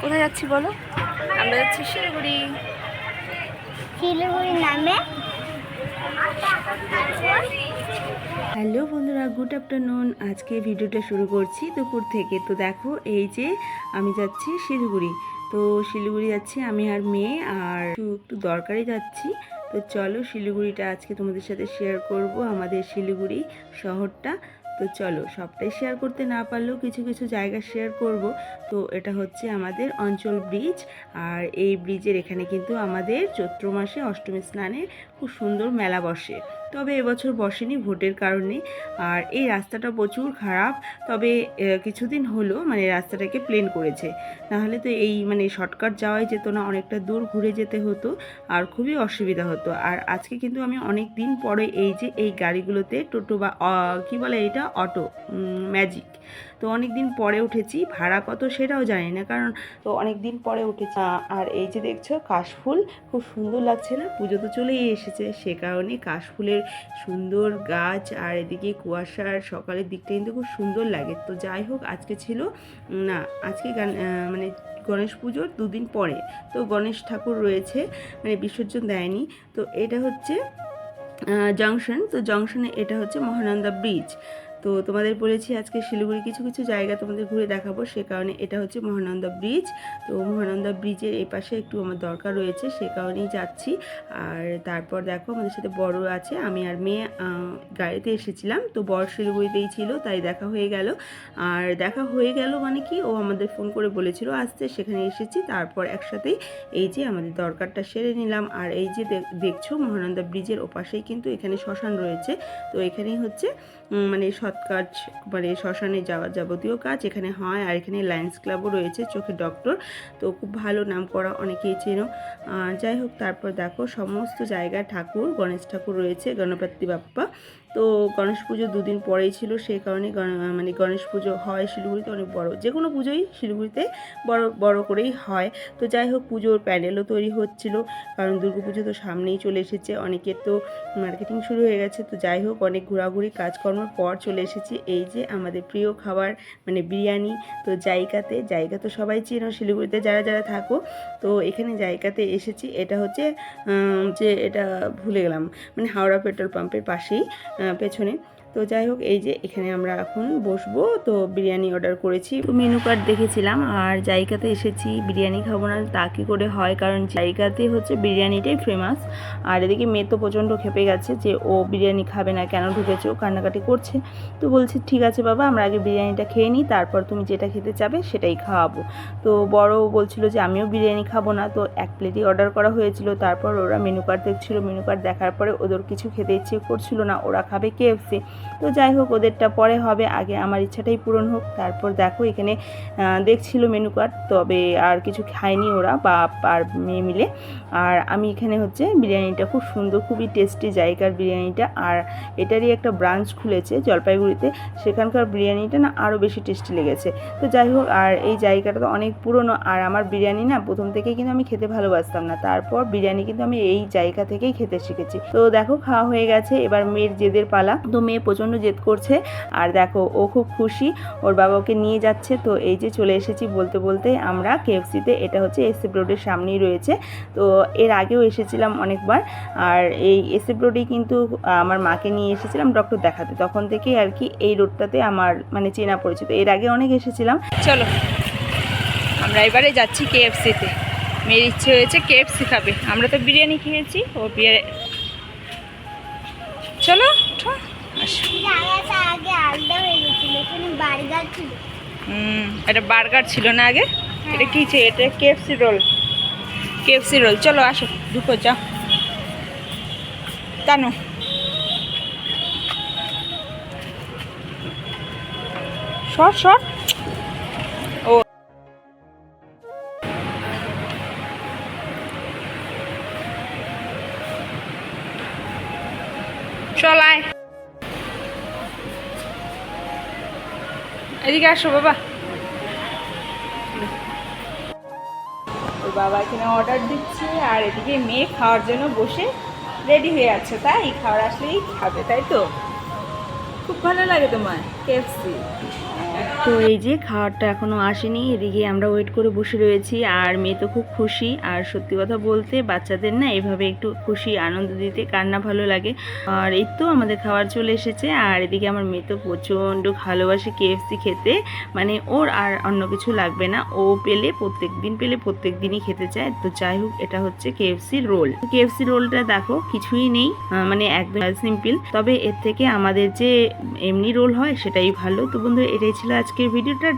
কোথায় যাচ্ছি বলো? আমরা যাচ্ছি শিলিগুড়ি। শিলিগুড়ির নামে। হ্যালো বন্ধুরা গুড আফটারনুন। আজকে ভিডিওটা শুরু করছি দুপুর থেকে। তো দেখো এই যে আমি যাচ্ছি শিলিগুড়ি। তো শিলিগুড়ি যাচ্ছি আমি আর মেয়ে আর একটু একটু দরকারে যাচ্ছি। তো চলো শিলিগুড়িটা আজকে তোমাদের সাথে শেয়ার করব আমাদের শিলিগুড়ি শহরটা। তো চলো, সবটাই শেয়ার করতে না পারলেও কিছু কিছু জায়গা শেয়ার করব। তো এটা হচ্ছে আমাদের অঞ্চল ব্রিজ আর এই ব্রিজের এখানে কিন্তু আমাদের চৈত্র মাসে অষ্টমী স্নানে খুব সুন্দর মেলা বসে। তবে এবছর বসেনি ভোটের কারণে। আর এই রাস্তাটা প্রচুর খারাপ। তবে কিছুদিন হলো মানে রাস্তাটাকে প্লেন করেছে। নাহলে তো এই মানে শর্টকাট যাওয়াই যেত না, অনেকটা দূর ঘুরে যেতে হতো আর খুবই অসুবিধা হতো। আর আজকে কিন্তু আমি অনেক দিন পরে এই যে এই গাড়িগুলোতে টোটো বা কি বলে এটা? অটো ম্যাজিক তো অনেক দিন পরে উঠেছি। ভাড়া কত সেটাও জানি না। কারণ তো অনেক দিন পরে উঠেছি। আর এই যে দেখছ কাশফুল, খুব সুন্দর লাগছে না? পুজো তো চলেই এসেছে। সে কারণে কাশফুলের সুন্দর গাছ আর এদিকে কুয়াশার সকালের দিকটা কিন্তু খুব সুন্দর লাগে। তো যাই হোক, আজকে ছিল না, আজকে গান মানে গণেশ পুজোর দুদিন পরে। তো গণেশ ঠাকুর রয়েছে মানে বিসর্জন দেয়নি। তো এটা হচ্ছে জংশন। তো জংশনে এটা হচ্ছে মহানন্দা ব্রিজ। তো তোমাদের বলেছি আজকে শিলিগুড়ি কিছু কিছু জায়গা তোমাদের ঘুরে দেখাবো। সে কারণে এটা হচ্ছে মহানন্দা ব্রিজ। তো মহানন্দা ব্রিজের এই পাশে একটু আমার দরকার রয়েছে, সে কারণেই যাচ্ছি। আর তারপর দেখো আমাদের সাথে বড় আছে, আমি আর মেয়ে গাড়িতে এসেছিলাম। তো বড় শিলিগুড়িতেই ছিল, তাই দেখা হয়ে গেল। আর দেখা হয়ে গেল মানে কি, ও আমাদের ফোন করে বলেছিল, আসতে, সেখানে এসেছি। তারপর একসাথেই এই যে আমাদের দরকারটা সেরে নিলাম। আর এই যে দেখ- দেখছ মহানন্দা ব্রিজের ওপাশেই কিন্তু এখানে শ্মশান রয়েছে। তো এখানেই হচ্ছে মানে কাজ মানে শ্মশানে যাওয়া যাবতীয় কাজ, এখানে হয় আর এখানে লায়ন্স ক্লাবও রয়েছে চোখের ডক্টর তো খুব ভালো নাম করা অনেকেই চেনো। যাই হোক, তারপর দেখো, সমস্ত জায়গায় ঠাকুর, গণেশ ঠাকুর রয়েছে, গণপতি বাপ্পা। তো গণেশ পুজো দুদিন পরেই ছিল সেই কারণে মানে গণেশ পুজো হয় শিলিগুড়িতে অনেক বড়, যে কোনো পুজোই শিলিগুড়িতে বড় বড় করেই হয়। তো যাই হোক, পুজোর প্যান্ডেলও তৈরি হচ্ছিল, কারণ পুজো তো সামনেই চলে এসেছে, অনেকের তো মার্কেটিং শুরু হয়ে গেছে। তো যাই হোক, অনেক ঘোরাঘুরি কাজকর্মের পর চলে এসেছি, এই যে আমাদের প্রিয় খাবার মানে বিরিয়ানি। তো জায়গাতে জায়গা তো সবাই চেনো শিলিগুড়িতে, যারা যারা থাকো, তো এখানে জায়গাতে এসেছি, এটা হচ্ছে যে এটা ভুলে গেলাম মানে হাওড়া পেট্রোল পাম্পের পাশেই। পেছনে। তো যাই হোক, এই যে এখানে আমরা এখন বসবো। তো বিরিয়ানি অর্ডার করেছি। মেনু কার্ড দেখেছিলাম, আর জায়গাতে এসেছি, বিরিয়ানি খাব না, তা কী করে হয়? কারণ জায়গাতে হচ্ছে বিরিয়ানিটাই ফেমাস আর এদিকে মেয়ে তো প্রচণ্ড খেপে গেছে যে ও বিরিয়ানি খাবে না, কেন ঢুকেছে? ও কান্নাকাটি করছে। তো বলছি, ঠিক আছে বাবা, আমরা আগে বিরিয়ানিটা খেয়ে নিই, তারপর তুমি যেটা খেতে চাবে সেটাই খাওয়াবো। তো বড় বলছিল যে, আমিও বিরিয়ানি খাব না। তো এক প্লেটই অর্ডার করা হয়েছিল। তারপর ওরা মেনু কার্ড দেখছিল। মেনু কার্ড দেখার পরে ওদের কিছু খেতে ইচ্ছে করছিল না। ওরা খাবে কেএফসি তো যাই হোক, ওদেরটা পরে হবে। আগে আমার ইচ্ছাটাই পূরণ হোক। তারপর দেখো, এখানে দেখছিল মেনু কার্ড, তবে আর কিছু খায়নি ওরা, বাপ আর মেয়ে মিলে। আর আমি এখানে হচ্ছে বিরিয়ানিটা খুব সুন্দর, খুবই টেস্টি জায়গার বিরিয়ানিটা। আর এটারই একটা ব্রাঞ্চ খুলেছে জলপাইগুড়িতে। সেখানকার বিরিয়ানিটা না আরও বেশি টেস্টি লেগেছে। তো যাই হোক, আর এই জায়গাটা তো অনেক পুরনো। আর আমার বিরিয়ানি না প্রথম থেকেই কিন্তু আমি খেতে ভালোবাসতাম না। তারপর বিরিয়ানি কিন্তু আমি এই জায়গা থেকেই খেতে শিখেছি। তো দেখো, খাওয়া হয়ে গেছে। এবার মেয়ের জেদের পালা। তো মেয়ে প্রচণ্ড জেদ করছে। আর দেখো, ও খুব খুশি, ওর বাবা ওকে নিয়ে যাচ্ছে। তো এই যে চলে এসেছি বলতে বলতে আমরা কেএফসিতে, এটা হচ্ছে এসএফ রোডের সামনেই রয়েছে। তো এর আগেও এসেছিলাম অনেকবার। আর এই এসএফ রোডেই কিন্তু আমার মাকে নিয়ে এসেছিলাম ডক্টর দেখাতে। তখন থেকেই আর কি এই রোডটাতে আমার মানে চেনা পরিচিত। এর আগে অনেক এসেছিলাম। চলো, আমরা এবারে যাচ্ছি কেএফসিতে। মেয়ের ইচ্ছে হয়েছে কেএফসি খাবে। আমরা তো বিরিয়ানি খেয়েছি, ও বিরিয়ানি চলো উঠো, আসো জায়গাটা আগে আলাদা হয়ে গেছিল এখানে বার্গার ছিল হুম এটা বার্গার ছিল না আগে। এটা কি ছিল এটা কেএফসি রোল। KFC role. চলো আসো ঢুকো যাও। টানো শর্ট শর্ট এদিকে আসো, বাবা। বাবা এখানে অর্ডার দিচ্ছে, আর এদিকে মেয়ে খাওয়ার জন্য বসে রেডি হয়ে আছে। তাই খাওয়ার আসলেই খাবে, তাই তো? খুব ভালো লাগে তোমার। কেএফসি তো এই যে খাবারটা এখনও আসেনি, এদিকে আমরা ওয়েট করে বসে রয়েছি, আর মেয়ে তো খুব খুশি। আর সত্যি কথা বলতে বাচ্চাদের না এভাবে একটু খুশি, আনন্দ দিতে কার না ভালো লাগে। আর এই তো আমাদের খাবার চলে এসেছে, আর এদিকে আমার মেয়ে তো প্রচণ্ড ভালোবাসে কেএফসি খেতে। মানে ওর আর অন্য কিছু লাগবে না। ও পেলে প্রত্যেক দিন পেলে প্রত্যেক দিনই খেতে চায়। তো যাই হোক, এটা হচ্ছে কেএফসি রোল কেএফসি রোলটা দেখো, কিছুই নেই। মানে একদম সিম্পল তবে এর থেকে আমাদের যে এমনি রোল হয় সেটাই ভালো। তো বন্ধুরা এটাই ছিল আজকের ভিডিওটা